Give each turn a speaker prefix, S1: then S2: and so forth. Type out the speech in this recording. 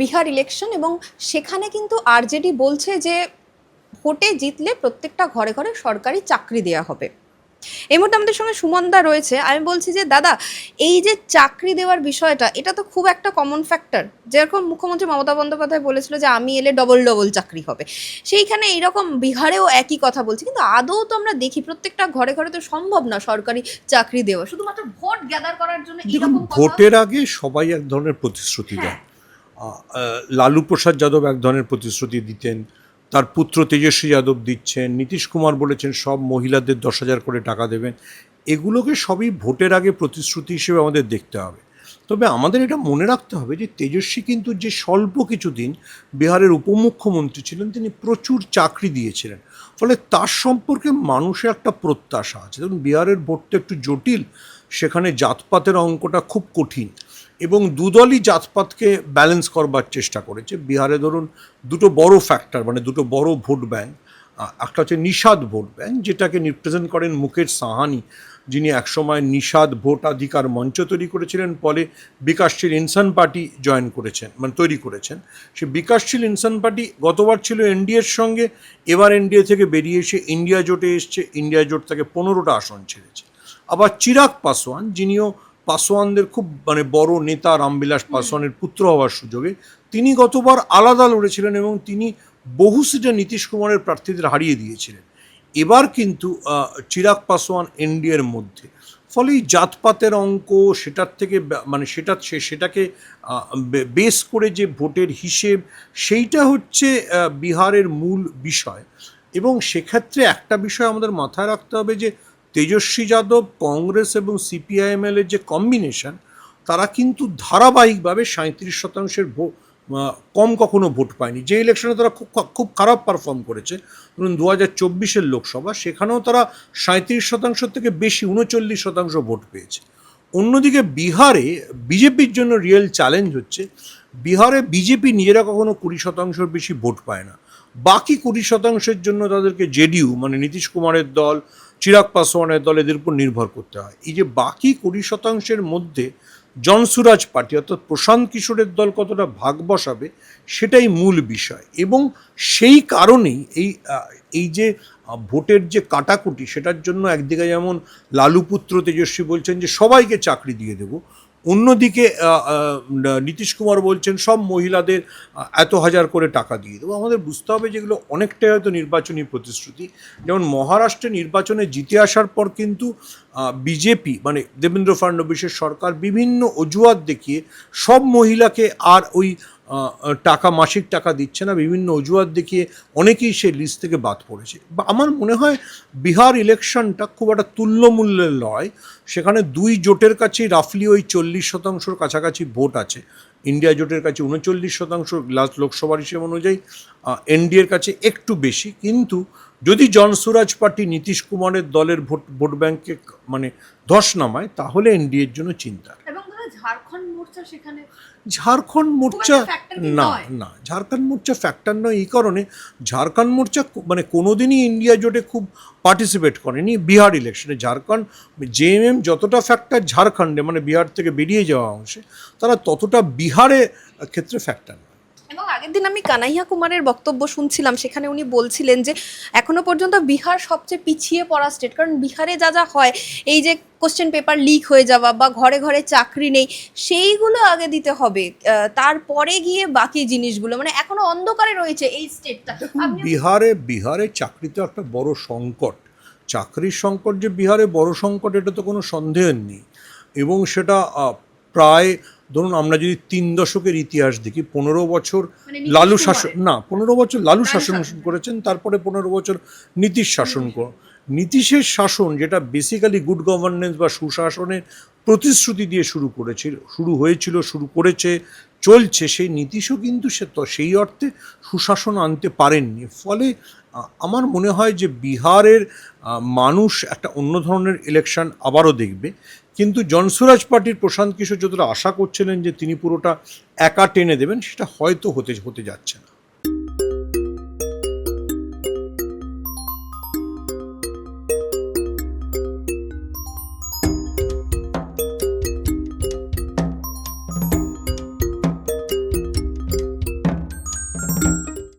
S1: Bihar election এবং সেখানে কিন্তু আরজেডি বলছে যে ভোটে জিতলে প্রত্যেকটা ঘরে ঘরে সরকারি চাকরি দেওয়া হবে। এই মুহূর্তে আমাদের সঙ্গে সুমনদা রয়েছে। আমি বলছি যে দাদা এই যে চাকরি দেওয়ার বিষয়টা এটা তো খুব একটা কমন ফ্যাক্টর যেরকম মুখ্যমন্ত্রী মমতা বন্দ্যোপাধ্যায় বলেছিল যে আমি এলে ডবল ডবল চাকরি হবে। সেইখানে এইরকম বিহারেও একই কথা বলছে। কিন্তু আদৌ তো আমরা দেখি প্রত্যেকটা ঘরে ঘরে তো সম্ভব না সরকারি চাকরি দেওয়া। শুধুমাত্র ভোট গ্যাদার করার জন্য
S2: ভোটের আগে সবাই এক ধরনের প্রতিশ্রুতি দেয়। আহ, আহ, লালু প্রসাদ যাদব এক ধরনের প্রতিশ্রুতি দিতেন। তার পুত্র তেজস্বী যাদব দিচ্ছেন, নীতিশ কুমার বলেছেন সব মহিলাদের দশ হাজার করে টাকা দেবেন। এগুলোকে সবই ভোটের আগে প্রতিশ্রুতি হিসেবে আমাদের দেখতে হবে। তবে আমাদের এটা মনে রাখতে হবে যে তেজস্বী কিন্তু যে স্বল্প কিছুদিন বিহারের উপমুখ্যমন্ত্রী ছিলেন, তিনি প্রচুর চাকরি দিয়েছিলেন। ফলে তার সম্পর্কে মানুষের একটা প্রত্যাশা আছে। ধরুন বিহারের ভোটটা একটু জটিল, সেখানে জাতপাতের অঙ্কটা খুব কঠিন। এবং দুদলই জাতপাতকে ব্যালেন্স করবার চেষ্টা করেছে। বিহারে ধরুন দুটো বড় ফ্যাক্টর মানে দুটো বড় ভোট আহ, একটা হচ্ছে নিষাদ ভোট ব্যাংক যেটাকে রিপ্রেজেন্ট করেন মুকেশ সাহানি যিনি একসময় নিষাদ ভোটাধিকার মঞ্চ তৈরি করেছিলেন ফলে বিকাশশীল ইনসান পার্টি জয়েন করেছেন মানে তৈরি করেছেন। সে বিকাশশীল ইনসান পার্টি গতবার ছিল এনডিএর সঙ্গে এবার এনডিএ থেকে বেরিয়ে এসে ইন্ডিয়া জোটে এসছে ইন্ডিয়া জোট থেকে পনেরোটা আসন ছেড়েছে। আবার চিরাগ পাসওয়ান যিনিও পাসওয়ানদের খুব মানে বড় নেতা রামবিলাস পাসওয়ানের পুত্র হওয়ার সুযোগে তিনি গতবার আলাদা লড়েছিলেন এবং তিনি বহু সিটে নীতিশ কুমারের প্রার্থীদের হারিয়ে দিয়েছিলেন। এবার কিন্তু চিরাগ পাসওয়ান এনডিএর মধ্যে। ফলে এই জাতপাতের অঙ্ক, সেটার থেকে মানে সেটা, সে- সেটাকে বেস করে যে ভোটের হিসেব, সেইটা হচ্ছে বিহারের মূল বিষয়। এবং সেক্ষেত্রে একটা বিষয় আমাদের মাথায় রাখতে হবে যে তেজস্বী যাদব, কংগ্রেস এবং সিপিআইএমএল এর যে কম্বিনেশন তারা কিন্তু ধারাবাহিকভাবে সাঁত্রিশ শতাংশের ভোট কম কখনো ভোট পায়নি। যে ইলেকশনে তারা খুব খুব খারাপ পারফর্ম করেছে, ধরুন দু হাজার চব্বিশের লোকসভা, সেখানেও তারা সাঁত্রিশ শতাংশ থেকে বেশি, উনচল্লিশ শতাংশ ভোট পেয়েছে। অন্যদিকে বিহারে বিজেপির জন্য রিয়েল চ্যালেঞ্জ হচ্ছে, বিহারে বিজেপি নিজেরা কখনো কুড়ি শতাংশের বেশি ভোট পায় না। বাকি কুড়ি শতাংশের জন্য তাদেরকে জেডিইউ মানে নীতিশ কুমারের দল, চিরাগ পাসওয়ানের দল, এদের উপর নির্ভর করতে হয়। এই যে বাকি কুড়ি শতাংশের মধ্যে জনসুরাজ পার্টি, অর্থাৎ প্রশান্ত কিশোরের দল কতটা ভাগ বসাবে, সেটাই মূল বিষয়। এবং সেই কারণেই এই এই যে ভোটের যে কাটাকুটি, সেটার জন্য একদিকে যেমন লালু পুত্র তেজস্বী বলছেন যে সবাইকে চাকরি দিয়ে দেবো অন্যদিকে নীতিশ কুমার বলছেন, সব মহিলাদের এত হাজার করে টাকা দিয়ে দেবো। আমাদের বুঝতে হবে যেগুলো অনেকটাই হয়তো নির্বাচনী প্রতিশ্রুতি। যেমন মহারাষ্ট্রে নির্বাচনে জিতে আসার পর কিন্তু বিজেপি মানে দেবেন্দ্র ফাডনবিশের সরকার বিভিন্ন অজুহাত দেখিয়ে সব মহিলাকে আর ওই টাকা, মাসিক টাকা দিচ্ছে না, বিভিন্ন অজুহাত দেখিয়ে অনেকেই সেই লিস্ট থেকে বাদ পড়েছে। বা আমার মনে হয় বিহার ইলেকশনটা খুব একটা তুল্যমূল্যের লড়াই সেখানে দুই জোটের কাছেই রাফলি ওই চল্লিশ শতাংশর কাছাকাছি ভোট আছে। ইন্ডিয়া জোটের কাছে উনচল্লিশ শতাংশ লাস্ট লোকসভার হিসেব অনুযায়ী এনডিএর কাছে একটু বেশি। কিন্তু যদি জনসুরাজ পার্টি নীতিশ কুমারের দলের ভোট ভোট ব্যাংকে মানে ধস নামায়, তাহলে এনডিএর জন্য চিন্তা
S1: এবং ঝাড়খণ্ড মোর্চা সেখানে?
S2: ঝাড়খণ্ড মোর্চা না না ঝাড়খণ্ড মোর্চা ফ্যাক্টর নয় এই কারণে। ঝাড়খণ্ড মোর্চা মানে কোনোদিনই ইন্ডিয়া জোটে খুব পার্টিসিপেট করেনি বিহার ইলেকশনে ঝাড়খণ্ড জেএমএম যতটা ফ্যাক্টর ঝাড়খণ্ডে মানে বিহার থেকে বেরিয়ে যাওয়া অংশে তারা ততটা বিহারে ক্ষেত্রে ফ্যাক্টর
S1: এবং আগের দিন আমি কানাইয়া কুমারের বক্তব্য শুনছিলাম সেখানে উনি বলছিলেন যে এখনও পর্যন্ত বিহার সবচেয়ে পিছিয়ে পড়া স্টেট কারণ বিহারে যা যা হয় এই যে কোশ্চেন পেপার লিক হয়ে যাওয়া বা ঘরে ঘরে চাকরি নেই সেইগুলো আগে দিতে হবে। তারপরে গিয়ে বাকি জিনিসগুলো মানে এখনও অন্ধকারে রয়েছে এই স্টেটটা
S2: বিহারে বিহারে চাকরি তো একটা বড় সংকট। চাকরির সংকট যে বিহারে বড় সংকট এটা তো কোনো সন্দেহ নেই। এবং সেটা প্রায় ধরুন আমরা যদি তিন দশকের ইতিহাস দেখি পনেরো বছর
S1: মানে
S2: লালু শাসন না পনেরো বছর লালু শাসন। করেছেন তারপরে পনেরো বছর নীতিশ শাসন নীতিশের শাসন যেটা বেসিক্যালি গুড গভর্নেন্স বা সুশাসনের প্রতিশ্রুতি দিয়ে শুরু করেছিল, শুরু হয়েছিল, শুরু করেছে, চলছে, সেই নীতিশও কিন্তু সে তো সেই অর্থে সুশাসন আনতে পারেননি। ফলে আমার মনে হয় যে বিহারের মানুষ একটা অন্য ধরনের ইলেকশন আবারও দেখবে। কিন্তু জনসুরাজ পার্টির প্রশান্ত কিশোর যতটা আশা করছিলেন যে তিনি পুরোটা একা টেনে দেবেন, সেটা হয়তো হতে হতে যাচ্ছে না।